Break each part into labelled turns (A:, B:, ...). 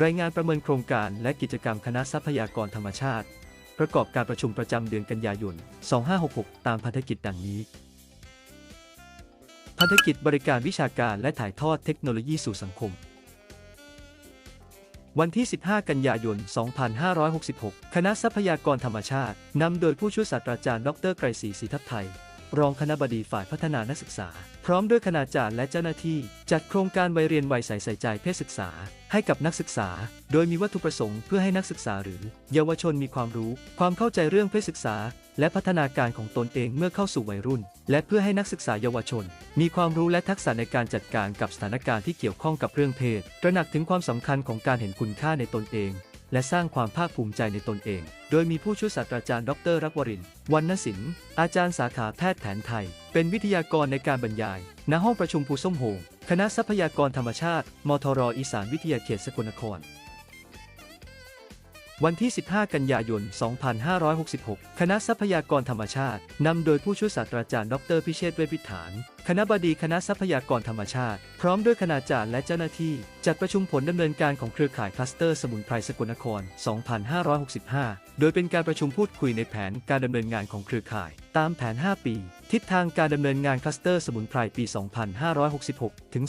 A: รายงานประเมินโครงการและกิจกรรมคณะทรัพยากรธรรมชาติ ประกอบการประชุมประจำเดือนกันยายน 2566 ตามพันธกิจดังนี้ พันธกิจบริการวิชาการและถ่ายทอดเทคโนโลยีสู่สังคม วันที่ 15 กันยายน 2566 คณะทรัพยากรธรรมชาตินำโดยผู้ช่วยศาสตราจารย์ ดร ไกรศรีศรีทัพไทย รองคณบดีฝ่ายพัฒนานักศึกษา พร้อมด้วยคณาจารย์และเจ้าหน้าที่ จัดโครงการวัยเรียนวัยใสใส่ใจเพศศึกษา ให้กับนักศึกษา โดยมีวัตถุประสงค์เพื่อให้นักศึกษาหรือ เยาวชนมีความรู้ ความเข้าใจเรื่องเพศศึกษา และพัฒนาการของตนเองเมื่อเข้าสู่วัยรุ่น และเพื่อให้นักศึกษาเยาวชน มีความรู้และทักษะในการจัดการกับสถานการณ์ที่เกี่ยวข้องกับเรื่องเพศ ตระหนักถึงความสำคัญของการเห็นคุณค่าในตนเอง และสร้างความภาคภูมิใจในตนเอง โดยมีผู้ช่วยศาสตราจารย์ดรรักวรินทร์วรรณศิลป์อาจารย์สาขาแพทย์แผนไทย เป็นวิทยากรในการบรรยาย ณห้องประชุมภูส้มโฮงคณะทรัพยากรธรรมชาติ มทรอีสานวิทยาเขตสกลนคร วันที่ 15 กันยายน 2566 คณะทรัพยากรธรรมชาติ นำโดยผู้ช่วยศาสตราจารย์ ดรพิเชษฐ์เวชวิถาน คณะบดีคณะทรัพยากรธรรมชาติ พร้อมด้วยคณาจารย์และเจ้าหน้าที่ จัดประชุมผลดำเนินการของเครือข่ายคลัสเตอร์สมุนไพรสกลนคร 2565 โดยเป็นการประชุมพูดคุยในแผนการดำเนินงานของเครือข่าย ตามแผน 5 ปี ทิศทางการดำเนินงานคลัสเตอร์สมุนไพรปี 2566 ถึง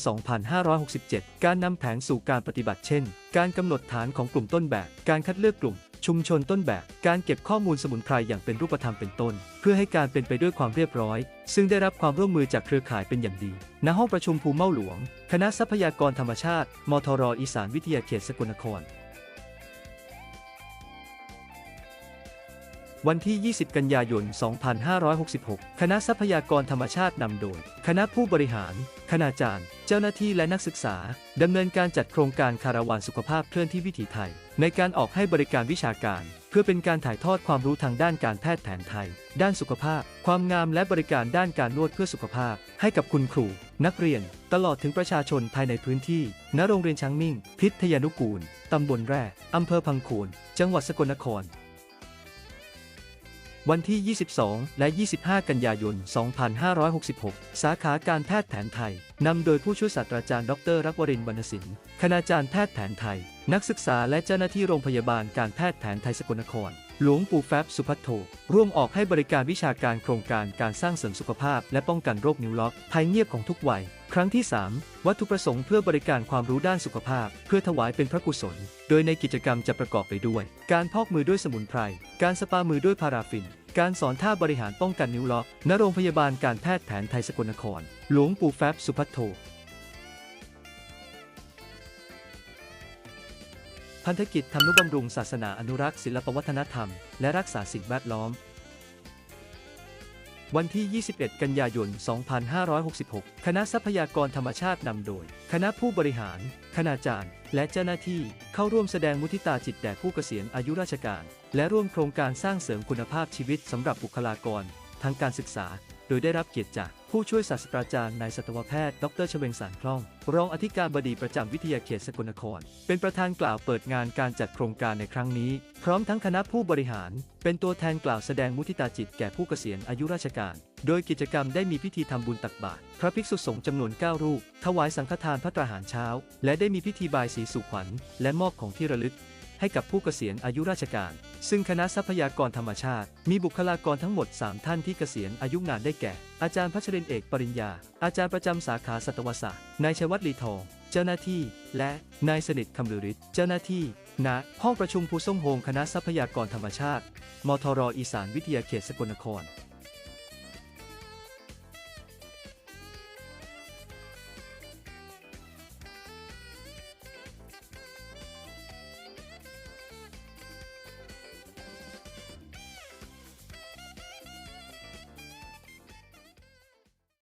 A: 2567 การนำแผนสู่การปฏิบัติเช่น การกำหนดฐานของกลุ่มต้นแบบ การคัดเลือกกลุ่ม ชุมชนต้นแบบ การเก็บข้อมูลสมุนไพรอย่างเป็นรูปธรรมเป็นต้น เพื่อให้การเป็นไปด้วยความเรียบร้อย ซึ่งได้รับความร่วมมือจากเครือข่ายเป็นอย่างดี ณ ห้องประชุมภูเม่าหลวง คณะทรัพยากรธรรมชาติ มทรอีสานวิทยาเขตสกลนคร วันที่ 20 กันยายน 2566 คณะทรัพยากรธรรมชาตินำโดย คณะผู้บริหาร คณาจารย์ เจ้าหน้าที่และนักศึกษา ดำเนินการจัดโครงการคาราวานสุขภาพเคลื่อนที่วิถีไทย ในการออกให้บริการวิชาการ เพื่อเป็นการถ่ายทอดความรู้ทางด้านการแพทย์แผนไทย ด้านสุขภาพ ความงามและบริการด้านการนวดเพื่อสุขภาพ ให้กับคุณครู นักเรียน ตลอดถึงประชาชนภายในพื้นที่ ณ โรงเรียนช้างมิ่ง พิทยานุกูล ตำบลแร่อำเภอพังโคน จังหวัดสกลนคร วันที่ 22 และ 25 กันยายน 2566 สาขาการแพทย์แผนไทย นำโดยผู้ช่วยศาสตราจารย์ ดร รักวรินทร์วรรณศิลป์คณาจารย์แพทย์แผนไทย นักศึกษาและเจ้าหน้าที่โรงพยาบาลการแพทย์แผนไทยสกลนคร หลวงปู่แฟบสุพัทโทร่วมออกให้บริการวิชาการโครงการการสร้างเสริมสุขภาพ และป้องกันโรคนิ้วล็อกภัยเงียบของทุกวัย ครั้งที่ 3 วัตถุประสงค์เพื่อบริการความรู้ด้านสุขภาพ เพื่อถวายเป็นพระกุศล โดยในกิจกรรมจะประกอบไปด้วย การพอกมือด้วยสมุนไพร การสปามือด้วยพาราฟิน การสอนท่าบริหารป้องกันนิ้วล็อกณโรงพยาบาลการแพทย์แผนไทยสกลนคร หลวงปู่แฟบสุพัทโท พันธกิจทำนุบำรุงศาสนาอนุรักษ์ศิลปวัฒนธรรม และรักษาสิ่งแวดล้อม วันที่ 21 กันยายน 2566 คณะทรัพยากรธรรมชาตินำโดย คณะผู้บริหาร คณาจารย์ และเจ้าหน้าที่เข้าร่วมแสดงมุทิตาจิตแด่ผู้เกษียณอายุราชการ และร่วมโครงการสร้างเสริมคุณภาพชีวิตสำหรับบุคลากร ทางการศึกษา โดยได้รับเกียรติจากผู้ช่วยศาสตราจารย์นายสัตวแพทย์ ดรชเวงสารคล่อง รองอธิการบดีประจำวิทยาเขตสกลนคร เป็นประธานกล่าวเปิดงานการจัดโครงการในครั้งนี้ พร้อมทั้งคณะผู้บริหาร เป็นตัวแทนกล่าวแสดงมุทิตาจิตแก่ผู้เกษียณอายุราชการ โดยกิจกรรมได้มีพิธีทำบุญตักบาตรพระภิกษุสงฆ์จำนวน 9 รูป ถวายสังฆทานพระตราหารเช้า และได้มีพิธีบายสีสู่ขวัญ และมอบของที่ระลึก ให้กับผู้เกษียณอายุราชการ ซึ่งคณะทรัพยากรธรรมชาติ มีบุคลากรทั้งหมด 3 ท่านที่เกษียณอายุงานได้แก่ อาจารย์พัชรินเอกปริญญา อาจารย์ประจำสาขาสัตวศาสตร์ นายชวัตลีทอง เจ้าหน้าที่ และนายสนิทคำลือฤทธิ์ เจ้าหน้าที่ณห้องประชุมภูส่งโฮงคณะทรัพยากรธรรมชาติ มทรอีสานวิทยาเขตสกลนคร